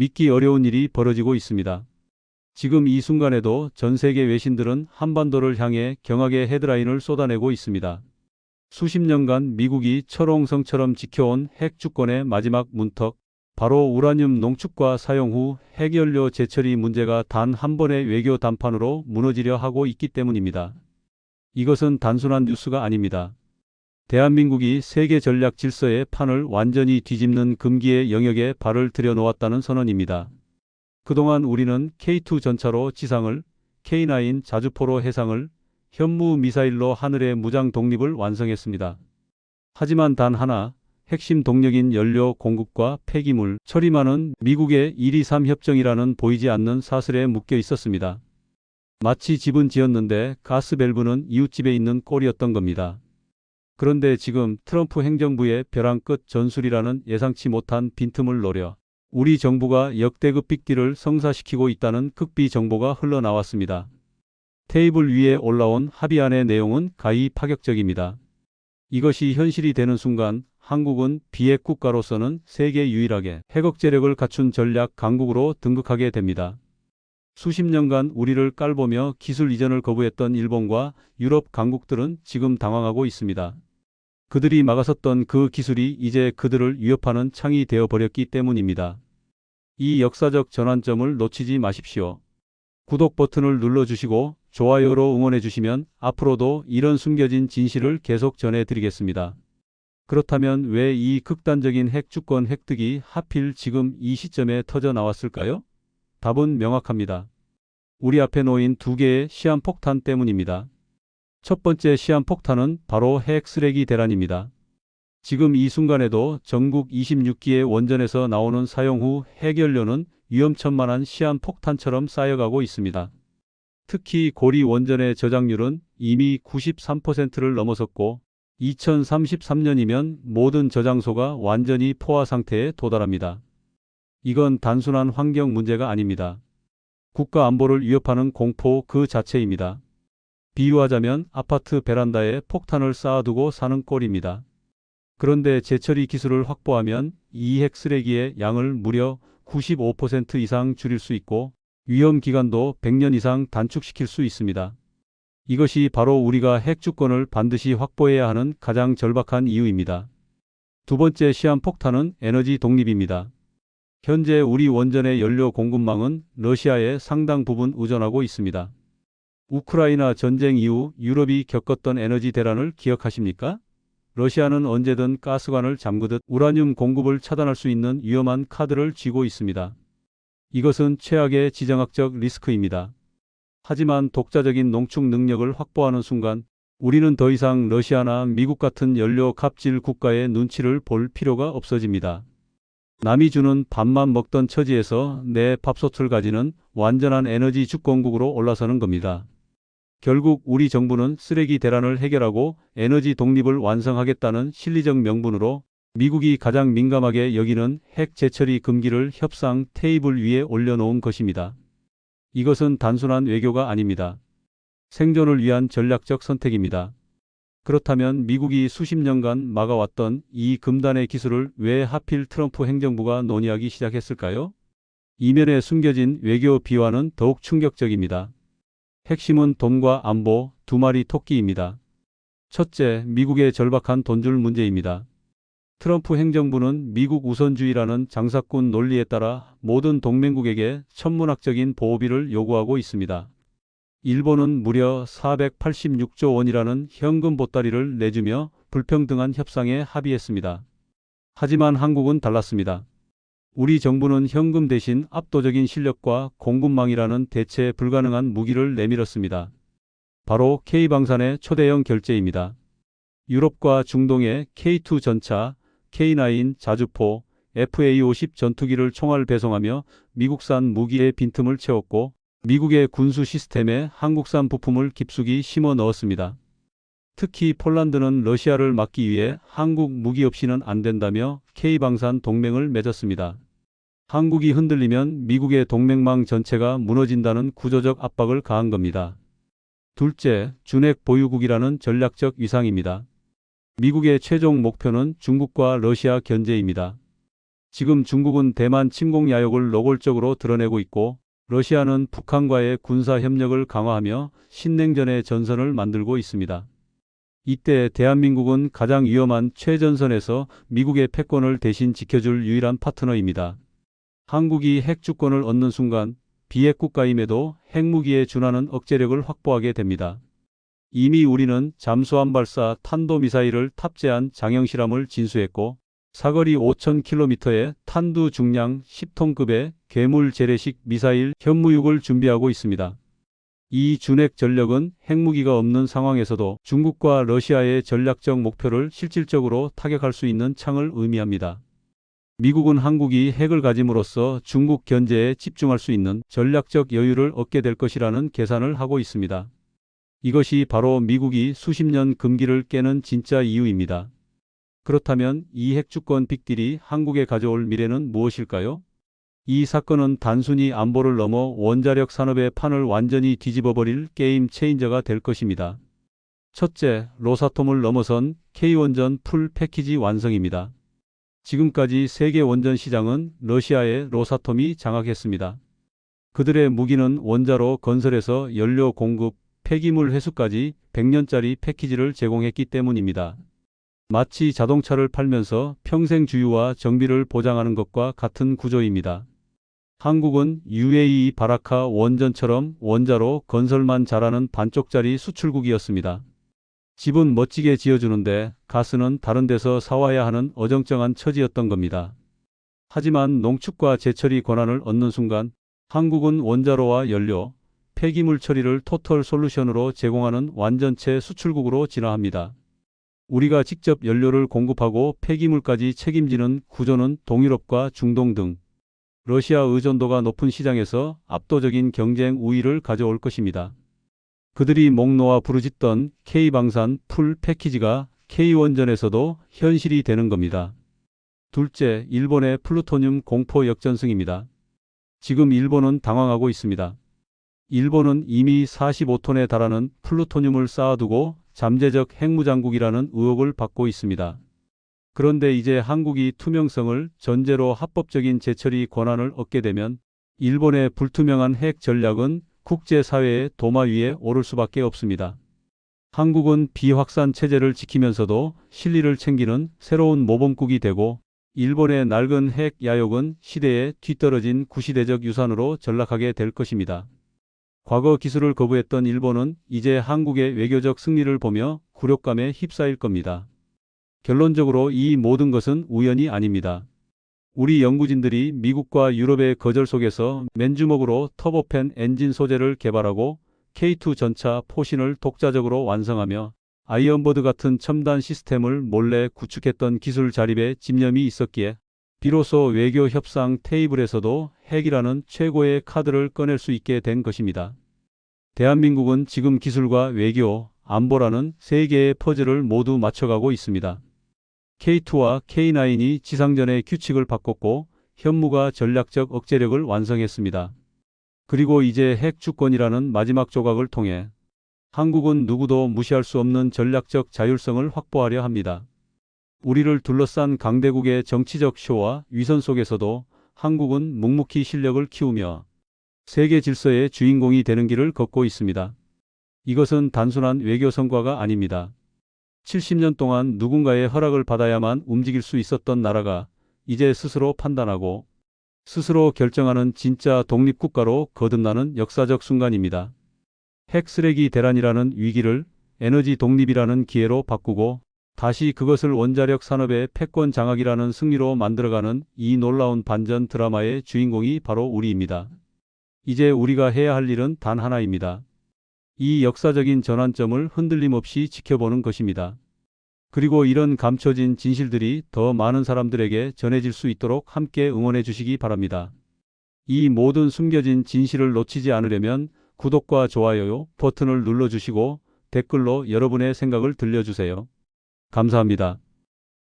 믿기 어려운 일이 벌어지고 있습니다. 지금 이 순간에도 전 세계 외신들은 한반도를 향해 경악의 헤드라인을 쏟아내고 있습니다. 수십 년간 미국이 철옹성처럼 지켜온 핵 주권의 마지막 문턱, 바로 우라늄 농축과 사용 후 핵연료 재처리 문제가 단 한 번의 외교 담판으로 무너지려 하고 있기 때문입니다. 이것은 단순한 뉴스가 아닙니다. 대한민국이 세계 전략 질서의 판을 완전히 뒤집는 금기의 영역에 발을 들여놓았다는 선언입니다. 그동안 우리는 K2 전차로 지상을, K9 자주포로 해상을, 현무 미사일로 하늘의 무장 독립을 완성했습니다. 하지만 단 하나, 핵심 동력인 연료 공급과 폐기물 처리만은 미국의 123 협정이라는 보이지 않는 사슬에 묶여 있었습니다. 마치 집은 지었는데 가스 밸브는 이웃집에 있는 꼴이었던 겁니다. 그런데 지금 트럼프 행정부의 벼랑 끝 전술이라는 예상치 못한 빈틈을 노려 우리 정부가 역대급 빅딜을 성사시키고 있다는 극비 정보가 흘러나왔습니다. 테이블 위에 올라온 합의안의 내용은 가히 파격적입니다. 이것이 현실이 되는 순간 한국은 비핵 국가로서는 세계 유일하게 핵억제력을 갖춘 전략 강국으로 등극하게 됩니다. 수십 년간 우리를 깔보며 기술 이전을 거부했던 일본과 유럽 강국들은 지금 당황하고 있습니다. 그들이 막아섰던 그 기술이 이제 그들을 위협하는 창이 되어 버렸기 때문입니다. 이 역사적 전환점을 놓치지 마십시오. 구독 버튼을 눌러주시고 좋아요로 응원해주시면 앞으로도 이런 숨겨진 진실을 계속 전해드리겠습니다. 그렇다면 왜 이 극단적인 핵주권 획득이 하필 지금 이 시점에 터져 나왔을까요? 답은 명확합니다. 우리 앞에 놓인 두 개의 시한폭탄 때문입니다. 첫 번째 시한 폭탄은 바로 핵 쓰레기 대란입니다. 지금 이 순간에도 전국 26기의 원전에서 나오는 사용 후 핵연료는 위험천만한 시한 폭탄처럼 쌓여가고 있습니다. 특히 고리 원전의 저장률은 이미 93%를 넘어섰고 2033년이면 모든 저장소가 완전히 포화 상태에 도달합니다. 이건 단순한 환경 문제가 아닙니다. 국가 안보를 위협하는 공포 그 자체입니다. 비유하자면 아파트 베란다에 폭탄을 쌓아두고 사는 꼴입니다. 그런데 재처리 기술을 확보하면 이 핵 쓰레기의 양을 무려 95% 이상 줄일 수 있고 위험 기간도 100년 이상 단축시킬 수 있습니다. 이것이 바로 우리가 핵 주권을 반드시 확보해야 하는 가장 절박한 이유입니다. 두 번째 시한 폭탄은 에너지 독립입니다. 현재 우리 원전의 연료 공급망은 러시아에 상당 부분 의존하고 있습니다. 우크라이나 전쟁 이후 유럽이 겪었던 에너지 대란을 기억하십니까? 러시아는 언제든 가스관을 잠그듯 우라늄 공급을 차단할 수 있는 위험한 카드를 쥐고 있습니다. 이것은 최악의 지정학적 리스크입니다. 하지만 독자적인 농축 능력을 확보하는 순간 우리는 더 이상 러시아나 미국 같은 연료 갑질 국가의 눈치를 볼 필요가 없어집니다. 남이 주는 밥만 먹던 처지에서 내 밥솥을 가지는 완전한 에너지 주권국으로 올라서는 겁니다. 결국 우리 정부는 쓰레기 대란을 해결하고 에너지 독립을 완성하겠다는 실리적 명분으로 미국이 가장 민감하게 여기는 핵 재처리 금기를 협상 테이블 위에 올려놓은 것입니다. 이것은 단순한 외교가 아닙니다. 생존을 위한 전략적 선택입니다. 그렇다면 미국이 수십 년간 막아왔던 이 금단의 기술을 왜 하필 트럼프 행정부가 논의하기 시작했을까요? 이면에 숨겨진 외교 비화는 더욱 충격적입니다. 핵심은 돈과 안보 두 마리 토끼입니다. 첫째, 미국의 절박한 돈줄 문제입니다. 트럼프 행정부는 미국 우선주의라는 장사꾼 논리에 따라 모든 동맹국에게 천문학적인 보호비를 요구하고 있습니다. 일본은 무려 486조 원이라는 현금 보따리를 내주며 불평등한 협상에 합의했습니다. 하지만 한국은 달랐습니다. 우리 정부는 현금 대신 압도적인 실력과 공급망이라는 대체 불가능한 무기를 내밀었습니다. 바로 K방산의 초대형 결제입니다. 유럽과 중동의 K2 전차, K9 자주포, FA-50 전투기를 총알 배송하며 미국산 무기의 빈틈을 채웠고 미국의 군수 시스템에 한국산 부품을 깊숙이 심어 넣었습니다. 특히 폴란드는 러시아를 막기 위해 한국 무기 없이는 안 된다며 K방산 동맹을 맺었습니다. 한국이 흔들리면 미국의 동맹망 전체가 무너진다는 구조적 압박을 가한 겁니다. 둘째, 준핵 보유국이라는 전략적 위상입니다. 미국의 최종 목표는 중국과 러시아 견제입니다. 지금 중국은 대만 침공 야욕을 노골적으로 드러내고 있고 러시아는 북한과의 군사 협력을 강화하며 신냉전의 전선을 만들고 있습니다. 이때 대한민국은 가장 위험한 최전선에서 미국의 패권을 대신 지켜줄 유일한 파트너입니다. 한국이 핵 주권을 얻는 순간 비핵 국가임에도 핵무기에 준하는 억제력을 확보하게 됩니다. 이미 우리는 잠수함 발사 탄도미사일을 탑재한 장형실함을 진수했고 사거리 5,000km의 탄두 중량 10톤급의 괴물 재래식 미사일 현무육을 준비하고 있습니다. 이 준핵 전력은 핵무기가 없는 상황에서도 중국과 러시아의 전략적 목표를 실질적으로 타격할 수 있는 창을 의미합니다. 미국은 한국이 핵을 가짐으로써 중국 견제에 집중할 수 있는 전략적 여유를 얻게 될 것이라는 계산을 하고 있습니다. 이것이 바로 미국이 수십 년 금기를 깨는 진짜 이유입니다. 그렇다면 이 핵주권 빅딜이 한국에 가져올 미래는 무엇일까요? 이 사건은 단순히 안보를 넘어 원자력 산업의 판을 완전히 뒤집어버릴 게임 체인저가 될 것입니다. 첫째, 로사톰을 넘어선 K원전 풀 패키지 완성입니다. 지금까지 세계 원전 시장은 러시아의 로사톰이 장악했습니다. 그들의 무기는 원자로 건설에서 연료 공급, 폐기물 회수까지 100년짜리 패키지를 제공했기 때문입니다. 마치 자동차를 팔면서 평생 주유와 정비를 보장하는 것과 같은 구조입니다. 한국은 UAE 바라카 원전처럼 원자로 건설만 잘하는 반쪽짜리 수출국이었습니다. 집은 멋지게 지어주는데 가스는 다른 데서 사와야 하는 어정쩡한 처지였던 겁니다. 하지만 농축과 제철이 권한을 얻는 순간 한국은 원자로와 연료, 폐기물 처리를 토털 솔루션으로 제공하는 완전체 수출국으로 진화합니다. 우리가 직접 연료를 공급하고 폐기물까지 책임지는 구조는 동유럽과 중동 등 러시아 의존도가 높은 시장에서 압도적인 경쟁 우위를 가져올 것입니다. 그들이 목 놓아 부르짖던 K방산 풀 패키지가 K원전에서도 현실이 되는 겁니다. 둘째, 일본의 플루토늄 공포 역전승입니다. 지금 일본은 당황하고 있습니다. 일본은 이미 45톤에 달하는 플루토늄을 쌓아두고 잠재적 핵무장국이라는 의혹을 받고 있습니다. 그런데 이제 한국이 투명성을 전제로 합법적인 재처리 권한을 얻게 되면 일본의 불투명한 핵 전략은 국제사회의 도마 위에 오를 수밖에 없습니다. 한국은 비확산 체제를 지키면서도 실리를 챙기는 새로운 모범국이 되고 일본의 낡은 핵 야욕은 시대에 뒤떨어진 구시대적 유산으로 전락하게 될 것입니다. 과거 기술을 거부했던 일본은 이제 한국의 외교적 승리를 보며 굴욕감에 휩싸일 겁니다. 결론적으로 이 모든 것은 우연이 아닙니다. 우리 연구진들이 미국과 유럽의 거절 속에서 맨주먹으로 터보팬 엔진 소재를 개발하고 K2 전차 포신을 독자적으로 완성하며 아이언버드 같은 첨단 시스템을 몰래 구축했던 기술 자립에 집념이 있었기에 비로소 외교 협상 테이블에서도 핵이라는 최고의 카드를 꺼낼 수 있게 된 것입니다. 대한민국은 지금 기술과 외교, 안보라는 세 개의 퍼즐을 모두 맞춰가고 있습니다. K2와 K9이 지상전의 규칙을 바꿨고 현무가 전략적 억제력을 완성했습니다. 그리고 이제 핵 주권이라는 마지막 조각을 통해 한국은 누구도 무시할 수 없는 전략적 자율성을 확보하려 합니다. 우리를 둘러싼 강대국의 정치적 쇼와 위선 속에서도 한국은 묵묵히 실력을 키우며 세계 질서의 주인공이 되는 길을 걷고 있습니다. 이것은 단순한 외교 성과가 아닙니다. 70년 동안 누군가의 허락을 받아야만 움직일 수 있었던 나라가 이제 스스로 판단하고 스스로 결정하는 진짜 독립국가로 거듭나는 역사적 순간입니다. 핵 쓰레기 대란이라는 위기를 에너지 독립이라는 기회로 바꾸고 다시 그것을 원자력 산업의 패권 장악이라는 승리로 만들어가는 이 놀라운 반전 드라마의 주인공이 바로 우리입니다. 이제 우리가 해야 할 일은 단 하나입니다. 이 역사적인 전환점을 흔들림 없이 지켜보는 것입니다. 그리고 이런 감춰진 진실들이 더 많은 사람들에게 전해질 수 있도록 함께 응원해 주시기 바랍니다. 이 모든 숨겨진 진실을 놓치지 않으려면 구독과 좋아요 버튼을 눌러주시고 댓글로 여러분의 생각을 들려주세요. 감사합니다.